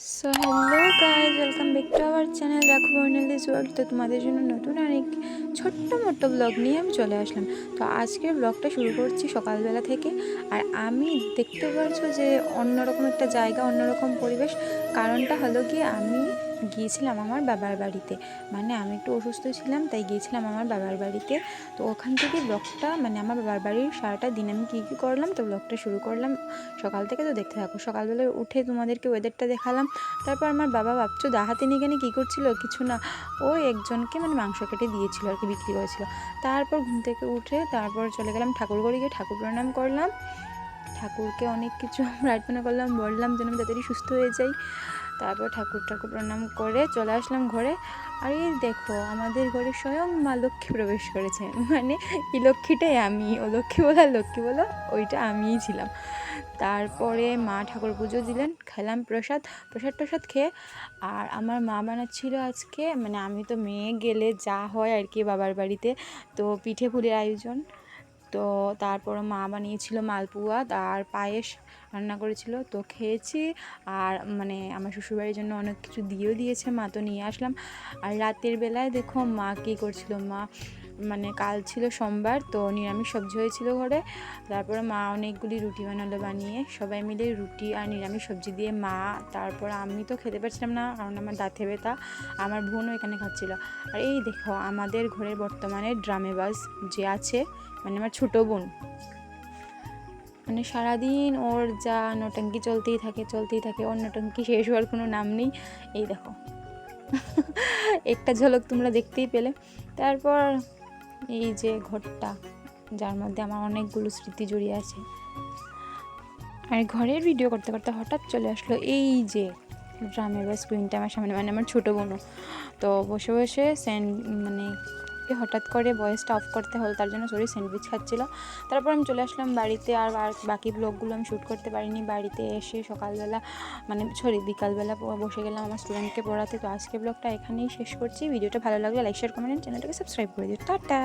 So hello guys welcome back to our channel রাখো বর্ণালিজ world তো তোমাদের জন্য নতুন অনেক ছোট্ট মোট্ট ব্লগ নিয়ে আমি চলে আসলাম। তো আজকের ব্লগটা শুরু করছি সকালবেলা থেকে। আর আমি দেখতে পারছ যে অন্যরকম একটা জায়গা, অন্যরকম পরিবেশ। কারণটা হলো কি আমি গিয়েছিলাম আমার বাবার বাড়িতে। মানে আমি একটু অসুস্থ ছিলাম, তাই গিয়েছিলাম আমার বাবার বাড়িতে। তো ওখান থেকে ব্লগটা মানে আমার বাবার বাড়ির সারাটা দিন আমি কী কী করলাম, তো ব্লগটা শুরু করলাম সকাল থেকে। তো দেখতে থাকো, সকালবেলায় উঠে তোমাদেরকে ওয়েদারটা দেখালাম। তারপর আমার বাবা ভাবছ দাহাতে নিয়ে গেলে কী করছিল? কিছু না। ও একজনকে মানে মাংস কেটে দিয়েছিল আর কি, বিক্রি করেছিল। তারপর ঘুম থেকে উঠে তারপর চলে গেলাম ঠাকুর ঘরে গিয়ে ঠাকুর প্রণাম করলাম। ঠাকুরকে অনেক কিছু প্রার্থনা করলাম, বললাম যেন আমি তাড়াতাড়ি সুস্থ হয়ে যাই। তারপর ঠাকুর ঠাকুর প্রণাম করে চলে আসলাম ঘরে। আর এই দেখো, আমাদের ঘরে স্বয়ং মা লক্ষ্মী প্রবেশ করেছে। মানে এই লক্ষ্মীটাই আমি? ও লক্ষ্মী বলা লক্ষ্মী বলা ওইটা আমিই ছিলাম। তারপরে মা ঠাকুর পুজো দিলেন, খেলাম প্রসাদ প্রসাদ টসাদ খেয়ে। আর আমার মা বানাচ্ছিল আজকে মানে আমি তো মেয়ে গেলে যা হয় আর কি বাবার বাড়িতে। তো পিঠে পুলির আয়োজন। তো তারপর মা বানিয়েছিল মালপুয়া, আর পায়েস রান্না করেছিল। তো খেয়েছি, আর মানে আমার শ্বশুরবাড়ির জন্য অনেক কিছু দিয়েও দিয়েছে, মা তো নিয়ে আসলাম। আর রাতের বেলায় দেখো মা কী করছিল, মা মানে কাল ছিল সোমবার, তো নিরামিষ সবজি হয়েছিল ঘরে। তারপরে মা অনেকগুলি রুটি বানালো বানিয়ে। সবাই মিলে রুটি আর নিরামিষ সবজি দিয়ে মা, তারপর আমি তো খেতে পারছিলাম না, কারণ আমার দাঁতে ব্যথা, আমার বোনও এখানে খাচ্ছিল। আর এই দেখো, আমাদের ঘরের বর্তমানে ড্রামে বাস যে আছে মানে আমার ছোটো বোন। মানে সারাদিন ওর যা নটাঙ্কি চলতেই থাকে চলতেই থাকে, ওর নটাঙ্কি শেষ হওয়ার কোনো নাম নেই। এই দেখো। একটা ঝলক তোমরা দেখতেই পেলে। তারপর এই যে ঘরটা, যার মধ্যে আমার অনেকগুলো স্মৃতি জড়িয়ে আছে। আর ঘরের ভিডিও করতে করতে হঠাৎ চলে আসলো এই যে ড্রামের বা স্ক্রিনটা আমার সামনে মানে আমার ছোটো বোনও। তো বসে বসে স্যান্ড মানে হঠাৎ করে ভয়েসটা অফ করতে হলো, তার জন্য সরি স্যান্ডউইচ খাচ্ছিলো। তারপর আমি চলে আসলাম বাড়িতে, আর বাকি ব্লগগুলো আমি শ্যুট করতে পারিনি। বাড়িতে এসে সকালবেলা মানে সরি বিকালবেলা বসে গেলাম আমার স্টুডেন্টকে পড়াতে। তো আজকে ব্লগটা এখানেই শেষ করছি। ভিডিওটা ভালো লাগলে লাইক শেয়ার কমেন্ট চ্যানেলটাকে সাবস্ক্রাইব করে দিও। টাটা!